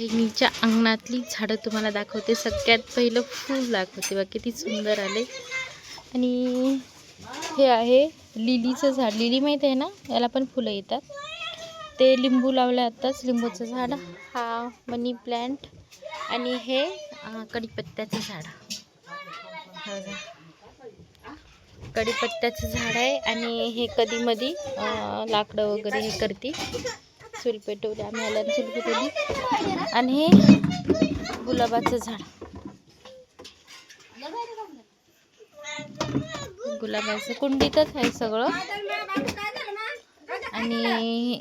बहिणीच्या अंगणातली झाडं तुम्हाला दाखवते. सगळ्यात पहिलं फूल दाखवते. बा किती सुंदर आले. आणि हे आहे लिलीचं झाड. लिली माहीत आहे ना? याला पण फुलं येतात. ते लिंबू लावलं आत्ताच लिंबूचं झाड. हा मनी प्लॅन्ट आणि हे कडीपत्त्याचं कढीपत्त्याचं झाड. कडीपत्त्याचं कढीपत्त्याचं झाड आहे. आणि हे कधी मधी लाकडं वगैरे हे करते चूल पेटवली आम्ही आल्यानं चूल पेटवली आणि हे गुलाबाचं झाड. गुलाबाचं कुंडीतच आहे सगळं. आणि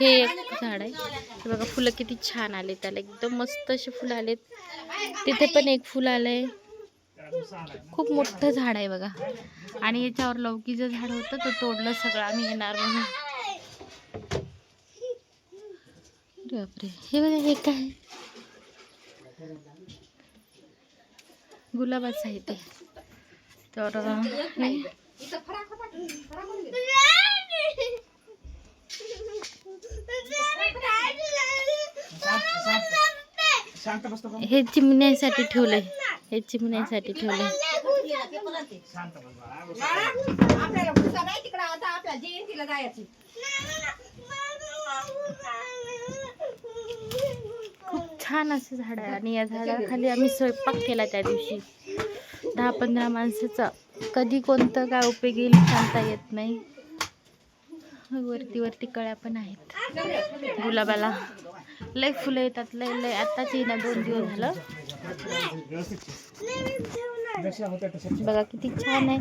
हे एक झाड आहे. हे बघा फुलं किती छान आले त्याला. एकदम मस्त असे फुलं आलेत. तिथे पण एक फुल आलंय. खूप मोठं झाड आहे बघा. आणि याच्यावर लौकीचं झाड होतं तर तोडलं सगळं. आम्ही येणार म्हणून. बापरे हे बघा हे काय? गुलाबाचं आहे ते. तर हे शांत हे चिमण्यासाठी ठेवलंय. हे चिमण्यासाठी ठेवलंय. शांत बस. बाळा. आपल्याला भुसा आता आपल्या जयंतीला जायचं. छान असं झाड आहे आणि या झाडाखाली आम्ही स्वयंपाक केला त्या दिवशी. दहा पंधरा माणसाचा. कधी कोणतं काय उपयोग येईल सांगता येत नाही. वरती वरती कळ्या पण आहेत. गुलाबाला. लय फुलं येतात लय लय. आत्ताच येईना दोन दिवस झालं. बघा किती छान आहे.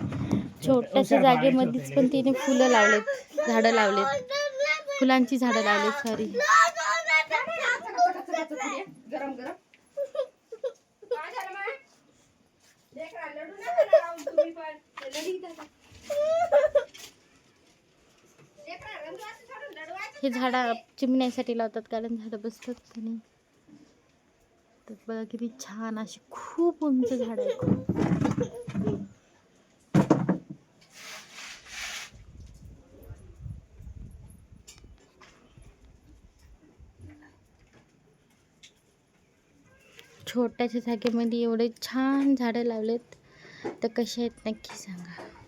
छोट्याशा जागेमध्येच पण तिने फुलं लावलेत झाडं लावलेत. फुलांची झाडं लावलेत सॉरी गरम गरम. हे झाडं चिमण्यासाठी लावतात कारण झाडं बसतात आणि तर बघा किती छान अशी खूप उंच झाड आहे छोट्याशा जागेमध्ये एवढे छान झाडं लावलेत. तर कसे आहेत नक्की सांगा.